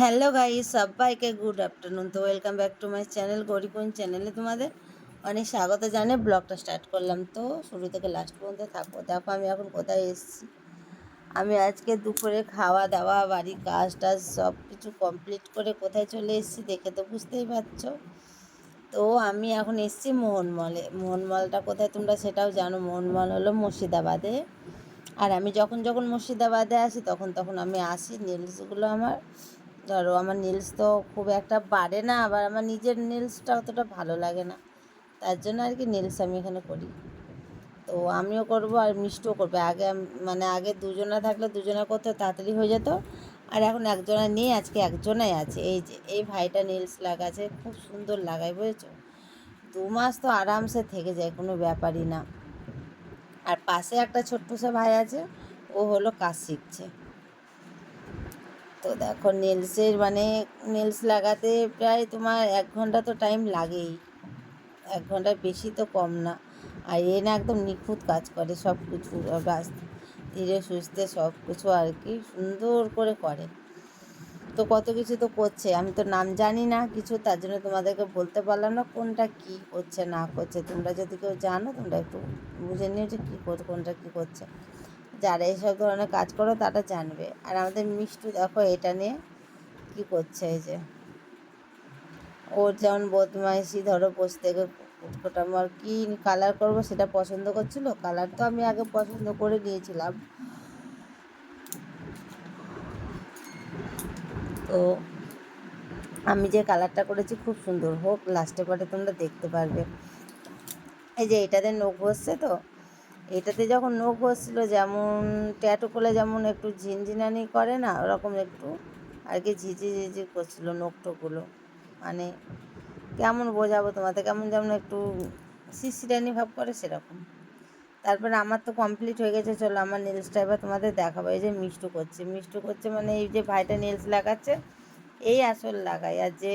Hello guy সবাইকে good afternoon. তো welcome back to my channel গরিকুন চ্যানেলে তোমাদের অনেক স্বাগত জানে ব্লগটা স্টার্ট করলাম। তো শুরু থেকে লাস্ট পর্যন্ত থাকব দেখো আমি এখন কোথায় এসেছি। আমি আজকে দুপুরে খাওয়া দাওয়া বাড়ির কাজ টাজ সব কিছু কমপ্লিট করে কোথায় চলে এসেছি দেখে তো বুঝতেই পারছ। তো আমি এখন এসেছি মোহনমলে মোহনমলটা কোথায় তোমরা সেটাও জানো। মোহনমল হলো মুর্শিদাবাদে। আর আমি যখন যখন মুর্শিদাবাদে আসি, তখন তখন আমি আসি। নীলসগুলো আমার ধরো আমার নীলস তো খুব একটা বাড়ে না, আবার আমার নিজের নীলসটা অতটা ভালো লাগে না। তার জন্য আর কি নীলস আমি এখানে করি। তো আমিও করব আর মিষ্টিও করবে। আগে মানে আগে দুজনা থাকলে দুজনা করতে তাড়াতাড়ি হয়ে যেত। আর এখন একজনা নেই, আজকে একজনাই আছে। এই যে, এই ভাইটা নীলস লাগাচ্ছে, খুব সুন্দর লাগায়, বুঝেছ? দু মাস তো আরামসে থেকে যায়, কোনো ব্যাপারই না। আর পাশে একটা ছোট্ট সে ভাই আছে, ও হলো কাজ শিখছে। তো দেখো নেলসের মানে নেলস লাগাতে প্রায় তোমার এক ঘণ্টা তো টাইম লাগেই। এক ঘণ্টার বেশি তো কম না। আর এ না একদম নিখুঁত কাজ করে সব কিছু ধীরে সুস্থে সব কিছু আর কি সুন্দর করে করে। তো কত কিছু তো করছে, আমি তো নাম জানি না কিছু, তার জন্য তোমাদেরকে বলতে পারলাম না কোনটা কি করছে, না করছে। তোমরা যদি কেউ জানো, তোমরা একটু বুঝে নিও যে কী কোনটা কী করছে। যারা এইসব ধরনের কাজ করো তারা জানবে। আর আমাদের মিষ্টু দেখো এটা নিয়ে কী করছে এই যে। ওর যেমন বদমাইশি ধরো বসে থেকে কুটকুট আমার কী কালার করব সেটা পছন্দ করছিল? কালার তো আমি আগে পছন্দ করে নিয়েছিলাম। তো আমি যে কালারটা করেছি খুব সুন্দর। হোক লাস্টে পরে তোমরা দেখতে পারবে। এই যে এটাতে নখ বসছে তো এটাতে যখন নখ বসছিল, যেমন ট্যাটু করলে যেমন একটু ঝিনঝিনানি করে না, ওরকম একটু আর কি ঝিঝি ঝিঝি করছিল নখটোগুলো মানে কেমন বোঝাবো তোমাদের? কেমন যেমন একটু শিশিরানি ভাব করে সেরকম। তারপরে আমার তো কমপ্লিট হয়ে গেছে, চলো আমার নেলসটা এবার তোমাদের দেখাবো। এই যে মিষ্টু করছে মিষ্টু করছে মানে এই যে ভাইটা নেলস লাগাচ্ছে, এই আসল লাগাই আর যে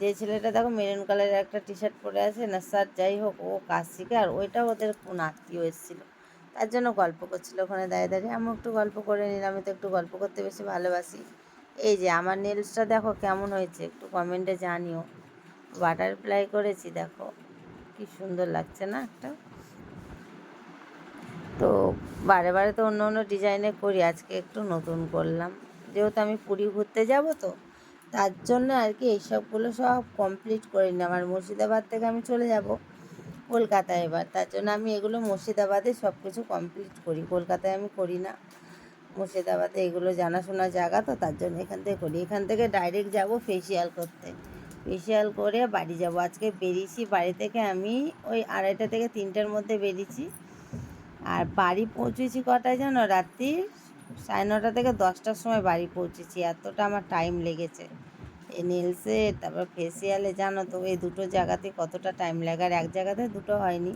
যে ছেলেটা দেখো মেরুন কালারের একটা টি শার্ট পরে আছে না স্যার যাই হোক, ও কাজ শিখে, আর ওইটা ওদের কোন আত্মীয় এসেছিল। তার জন্য গল্প করছিল ওখানে দাঁড়িয়ে দাঁড়িয়ে। আমি একটু গল্প করে নিলাম, আমি তো একটু গল্প করতে বেশি ভালোবাসি। এই যে আমার নেলসটা দেখো কেমন হয়েছে, একটু কমেন্টে জানিও। বাটারফ্লাই করেছি, দেখো। কি সুন্দর লাগছে না একটা? তো বারে বারে তো অন্য অন্য ডিজাইনে করি, আজকে একটু নতুন করলাম। যেহেতু আমি পুরী ঘুরতে যাব তো তার জন্য আর কি এইসবগুলো সব কমপ্লিট করে নিলাম। আর মুর্শিদাবাদ থেকে আমি চলে যাব কলকাতায় এবার। তার জন্য আমি এগুলো মুর্শিদাবাদে সব কিছু কমপ্লিট করি। কলকাতায় আমি করি না। মুর্শিদাবাদে এগুলো জানাশোনা জায়গা তো তার জন্য এখান থেকে করি। এখান থেকে ডাইরেক্ট যাব ফেসিয়াল করতে। ফেসিয়াল করে বাড়ি যাব। আজকে বেরিয়েছি বাড়ি থেকে আমি ওই আড়াইটা থেকে তিনটার মধ্যে বেরিয়েছি। আর বাড়ি পৌঁছেছি কটায় জানো? রাত্রি সাড়ে নটা থেকে দশটার সময় বাড়ি পৌঁছেছি, এতটা আমার টাইম লেগেছে। এই নেলসে তারপর ফেসিয়ালে জানো তো, এই দুটো জায়গাতে কতটা টাইম লাগে, আর এক জায়গাতে দুটো হয়নি।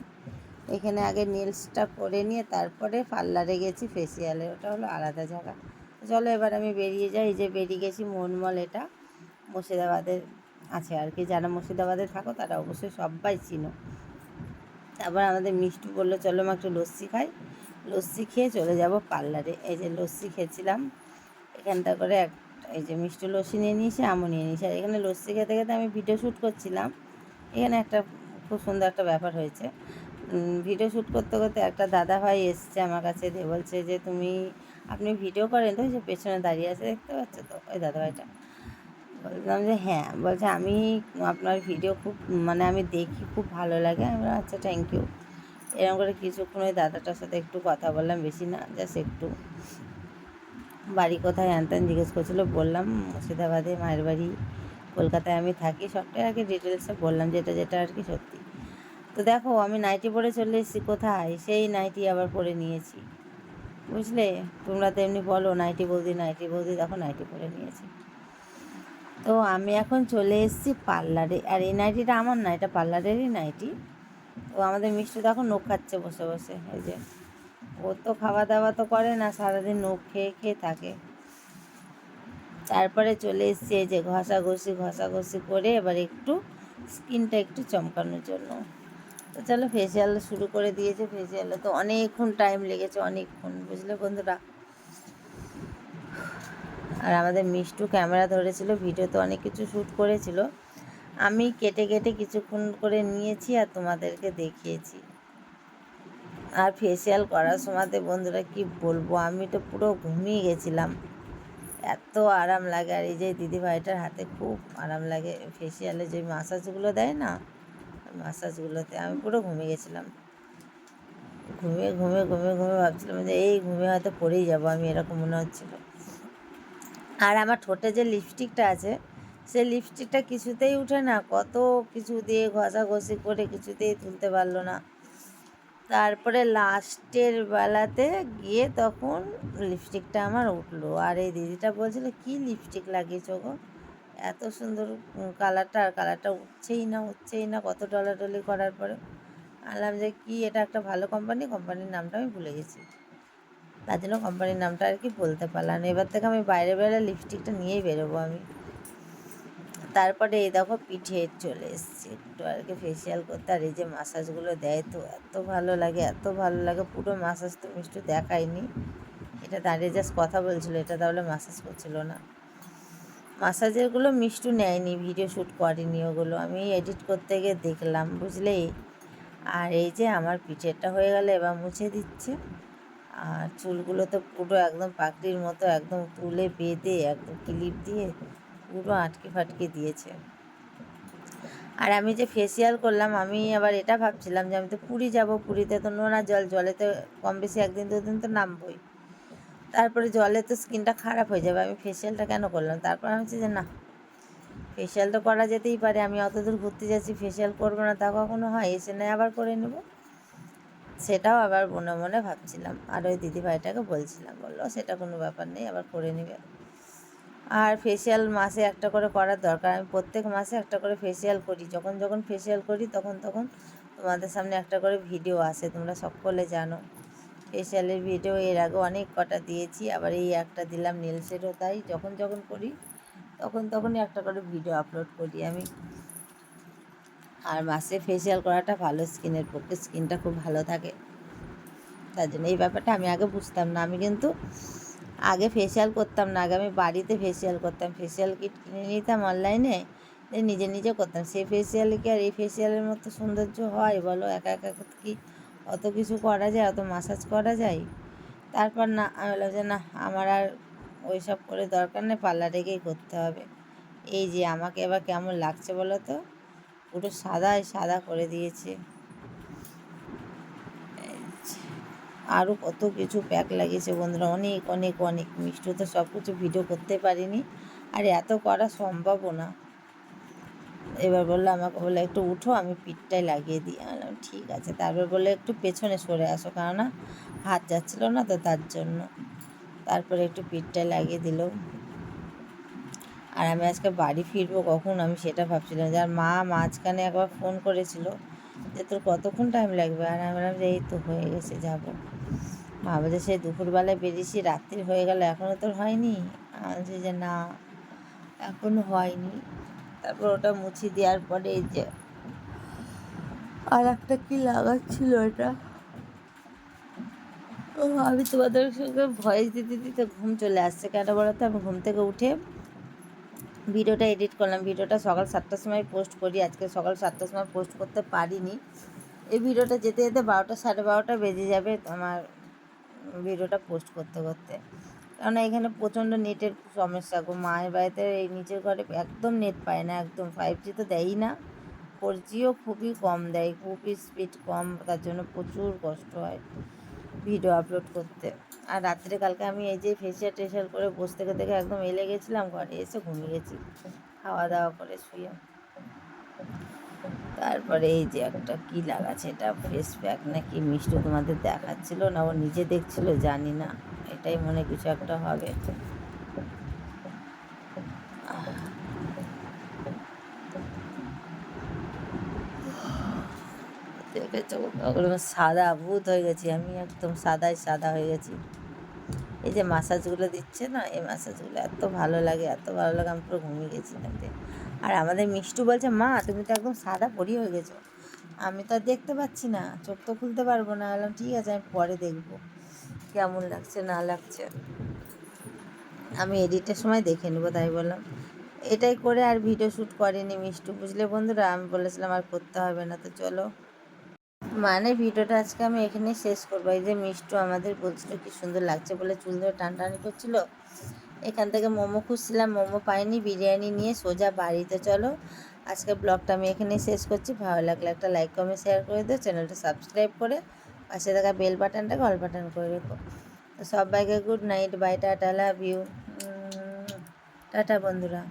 এখানে আগে নেলসটা করে নিয়ে তারপরে পার্লারে গেছি ফেসিয়ালে ওটা হলো আলাদা জায়গা। চলো এবার আমি বেরিয়ে যাই যে বেরিয়ে গেছি মোহনমল এটা, মুর্শিদাবাদের আছে আর কি, যারা মুর্শিদাবাদে থাকো তারা অবশ্যই সবাই চিনো। তারপর আমাদের মিষ্টি বলল, চলো মা একটু লস্যি খাই। লস্যি খেয়ে চলে যাব পার্লারে। এই যে লস্যি খেয়েছিলাম, এখানটা করে এক এই যে মিষ্টি লস্যি নিয়ে নিয়েছি, আমও নিয়ে নিয়েছি। আর এখানে লস্যি খেতে খেতে আমি ভিডিও শ্যুট করছিলাম। এখানে একটা খুব সুন্দর একটা ব্যাপার হয়েছে। ভিডিও শ্যুট করতে করতে একটা দাদা ভাই এসছে আমার কাছে, দিয়ে বলছে যে, তুমি, আপনি ভিডিও করেন তো যে পেছনে দাঁড়িয়ে আছে, দেখতে পাচ্ছ তো? ওই দাদা ভাইটা। বললাম যে হ্যাঁ। বলছে, আমি আপনার ভিডিও খুব মানে আমি দেখি, খুব ভালো লাগে। আমি আচ্ছা থ্যাংক ইউ এরকম করে কিছুক্ষণ ওই দাদাটার সাথে একটু কথা বললাম, বেশি না জাস্ট একটু। বাড়ি কোথায় আনতেন জিজ্ঞেস করছিল, বললাম মুর্শিদাবাদে, মায়ের বাড়ি, কলকাতায় আমি থাকি। সবটাই আর কি ডিটেলসে বললাম, যেটা যেটা আর কি সত্যি। তো দেখো, আমি নাইটি পরে চলে এসেছি কোথায়? সেই নাইটি আবার পরে নিয়েছি। বুঝলে? তোমরা তো এমনি বলো নাইটি বৌদি নাইটি বৌদি, দেখো নাইটি পরে নিয়েছি। তো আমি এখন চলে এসেছি পার্লারে, আর এই নাইটিটা আমার না, এটা পার্লারেরই নাইটি তো আমাদের মিষ্টি দেখো নখ খাচ্ছে বসে বসে, এই যে। ও তো খাওয়া দাওয়া তো করে না, সারাদিন নখ খেয়ে খেয়ে থাকে। তারপরে চলে এসেছি এই যে ঘষা ঘষাঘষি ঘষাঘষি করে এবার একটু স্কিনটা একটু চমকানোর জন্য। তো চলো ফেসিয়াল শুরু করে দিয়েছে ফেসিয়ালে তো অনেকক্ষণ টাইম লেগেছে, অনেকক্ষণ, বুঝলে বন্ধুরা? আর আমাদের মিষ্টু ক্যামেরা ধরেছিল ভিডিও তো অনেক কিছু শ্যুট করেছিল। আমি কেটে কেটে কিছুক্ষণ করে নিয়েছি আর তোমাদেরকে দেখিয়েছি। আর ফেসিয়াল করার সময়তে বন্ধুরা কি বলব? আমি তো পুরো ঘুমিয়ে গেছিলাম। এত আরাম লাগে। আর এই যে দিদিভাইটার হাতে খুব আরাম লাগে। ফেসিয়ালে যে মাসাজগুলো দেয় না মাসাজগুলোতে আমি পুরো ঘুমিয়ে গেছিলাম। ঘুমিয়ে ঘুমিয়ে ঘুমিয়ে ঘুমিয়ে ভাবছিলাম যে এই ঘুমিয়ে হয়তো পড়েই যাব। আমি এরকম মনে হচ্ছিল। আর আমার ঠোঁটে যে লিপস্টিকটা আছে সেই লিপস্টিকটা কিছুতেই উঠে না। কত কিছু দিয়ে ঘষাঘষি করে কিছুতেই তুলতে পারল না। তারপরে লাস্টের বেলাতে গিয়ে তখন লিপস্টিকটা আমার উঠল। আর এই দিদিটা বলছিল, কি লিপস্টিক লাগিয়েছো গো? এত সুন্দর কালারটা আর কালারটা উঠছেই না উঠছেই না, কত ডলাডলি করার পরে। আনলাম যে, কি, এটা একটা ভালো কোম্পানি কোম্পানির নামটা আমি ভুলে গেছি। তার জন্য কোম্পানির নামটা আর কি বলতে পারলাম এবার থেকে আমি বাইরে বেরোলে লিপস্টিকটা নিয়েই বেরোবো আমি। তারপরে এই দেখো পিঠে চলে এসছে। একটু আর কি ফেসিয়াল করতে আর এই যে মাসাজগুলো দেয় তো এত ভালো লাগে, এত ভালো লাগে। পুরো মাসাজ তো মিষ্টি দেখায়নি। এটা দাঁড়িয়ে জাস্ট কথা বলছিল, এটা তাহলে মাসাজ করছিল না। মাসাজেরগুলো মিষ্টু নেয়নি ভিডিও শ্যুট করেনি ওগুলো। আমি এডিট করতে গিয়ে দেখলাম, বুঝলে? আর এই যে আমার পিঠেরটা হয়ে গেলে, এবার মুছে দিচ্ছে। আর চুলগুলো তো পুরো একদম পাকড়ির মতো একদম তুলে বেঁধে একদম ক্লিপ দিয়ে পুরো আটকে ফাটকে দিয়েছে। আর আমি যে ফেসিয়াল করলাম, আমি আবার এটা ভাবছিলাম যে আমি তো পুরী যাব, পুরীতে তো নোনা জল, জলে তো কম বেশি একদিন দুদিন তো নামবই। তারপরে জলে তো স্কিনটা খারাপ হয়ে যাবে, আমি ফেসিয়ালটা কেন করলাম? তারপর আমি যে না ফেসিয়াল তো করা যেতেই পারে, আমি অত দূর ঘুরতে যাচ্ছি ফেসিয়াল করব না, তা কখনো হয়? এসে নেয় আবার করে নেব। সেটাও আবার মনে মনে ভাবছিলাম। আর ওই দিদিভাইটাকে বলছিলাম, বলল, সেটা কোনো ব্যাপার নেই, আবার করে নেবে। আর ফেসিয়াল মাসে একটা করে করার দরকার। আমি প্রত্যেক মাসে একটা করে ফেসিয়াল করি। যখন যখন ফেসিয়াল করি, তখন তখন তোমাদের সামনে একটা করে ভিডিও আসে। তোমরা সকলে জানো। ফেসিয়ালের ভিডিও এর আগে অনেক কটা দিয়েছি। আবার এই একটা দিলাম নেলসেরও তাই। যখন যখন করি, তখন, তখনই একটা করে ভিডিও আপলোড করি আমি। আর মাসে ফেসিয়াল করাটা ভালো স্কিনের পক্ষে। স্কিনটা খুব ভালো থাকে। তার জন্য এই ব্যাপারটা আমি আগে বুঝতাম না। আমি কিন্তু আগে ফেসিয়াল করতাম না, আগে আমি বাড়িতে ফেসিয়াল করতাম। ফেসিয়াল কিট কিনে নিতাম অনলাইনে নিজে নিজে করতাম। সেই ফেসিয়ালে কি আর এই ফেসিয়ালের মতো সৌন্দর্য হয় বলো? একা একা কি অত কিছু করা যায়, অত মাসাজ করা যায়? তারপর না, আমি বললাম যে না, আমার আর ওই সব করে দরকার নেই পার্লারে গিয়েই করতে হবে। এই যে আমাকে এবার কেমন লাগছে বলো তো? পুরো সাদাই সাদা করে দিয়েছে। আরও কত কিছু প্যাক লাগিয়েছে বন্ধুরা। অনেক অনেক অনেক। মিষ্টি তো সব কিছু ভিডিও করতে পারিনি। আর এত করা সম্ভবও না। এবার বলল আমাকে বলে একটু উঠো, আমি পিঠটাই লাগিয়ে দিই। আমি ঠিক আছে। তারপর বলে একটু পেছনে সরে আসো, কেননা হাত যাচ্ছিল না তো তার জন্য। তারপরে একটু পিঠটাই লাগিয়ে দিল। আর আমি আজকে বাড়ি ফিরবো কখন, আমি সেটা ভাবছিলাম যার মা মাঝখানে একবার ফোন করেছিল যে, তোর কতক্ষণ টাইম লাগবে? আর আমি বললাম যে, এই তো হয়ে গেছে, যাব। বলছে সেই দুপুরবেলায় বেরিয়েছি, রাত্রি হয়ে গেল এখনও তোর হয়নি? বলছি যে না এখনও হয়নি। তারপর ওটা মুছি দেওয়ার পরে এই যে, আর একটা কি লাগাচ্ছিল এটা? ও, আমি তোমাদের সঙ্গে ভয়েস দিতে দিতে ঘুম চলে আসছে। কেন বলো তো, আমি ঘুম থেকে উঠে ভিডিওটা এডিট করলাম। ভিডিওটা সকাল সাতটার সময় পোস্ট করি। আজকে সকাল সাতটার সময় পোস্ট করতে পারিনি। এই ভিডিওটা যেতে যেতে বারোটা, সাড়ে বারোটা বেজে যাবে। আমার ভিডিওটা পোস্ট করতে করতে। কারণ এখানে প্রচণ্ড নেটের সমস্যা গো। মায়ের বাড়িতে এই নিচের ঘরে একদম নেট পায় না, একদম ফাইভ জি তো দেয়ই না। ফোর জিও খুবই কম দেয়, খুবই স্পিড কম, তার জন্য প্রচুর কষ্ট হয় ভিডিও আপলোড করতে। আর রাত্রে কালকে আমি এই যে ফেসিয়াল টেসিয়াল করে বসে থেকে থেকে একদম এলে গেছিলাম, ঘরে এসে ঘুমিয়ে গেছি। খাওয়া দাওয়া করে শুয়ে। তারপরে এই যে একটা কী লাগাচ্ছে, এটা ফেস প্যাক না কি মিষ্টি তোমাদের দেখাচ্ছিল না, ও নিজে দেখছিল, জানি না। এটাই মনে কিছু একটা হবে। সাদা ভূত হয়ে গেছি, আমি একদম সাদাই সাদা হয়ে গেছি। এই যে মাসাজগুলো দিচ্ছে না, এই মাসাজগুলো এত ভালো লাগে, এত ভালো লাগে, আমি পুরো ঘুমিয়ে গেছি তাতে আর আমাদের মিষ্টু বলছে, মা, তুমি তো একদম সাদা পরি হয়ে গেছো। আমি তো আর দেখতে পাচ্ছি না, চোখ তো খুলতে পারব না। বললাম, ঠিক আছে, আমি পরে দেখব। কেমন লাগছে, না লাগছে? আমি এডিটের সময় দেখে নেব, তাই বললাম। এটাই করে আর ভিডিও শ্যুট করেনি মিষ্টু, বুঝলে বন্ধুরা? আমি বলেছিলাম আর করতে হবে না, তো চলো। মানে ভিডিওটা আজকে আমি এখানেই শেষ করব। এই যে মিষ্টু আমাদের বলছিল কি সুন্দর লাগছে বলে চুল ধরে টানটানি করছিল এখান থেকে মোমো খুঁজছিলাম, মোমো পাইনি, বিরিয়ানি নিয়ে সোজা বাড়িতে। চলো আজকে ব্লগটা আমি এখানে শেষ করছি। ভালো লাগলে একটা লাইক কমেন্ট শেয়ার করে দিও। চ্যানেলটা সাবস্ক্রাইব করে পাশে থাকা বেল বাটনটাকে অল বাটন করে রেখো। সবাইকে good night bye tata love you tata বন্ধুরা।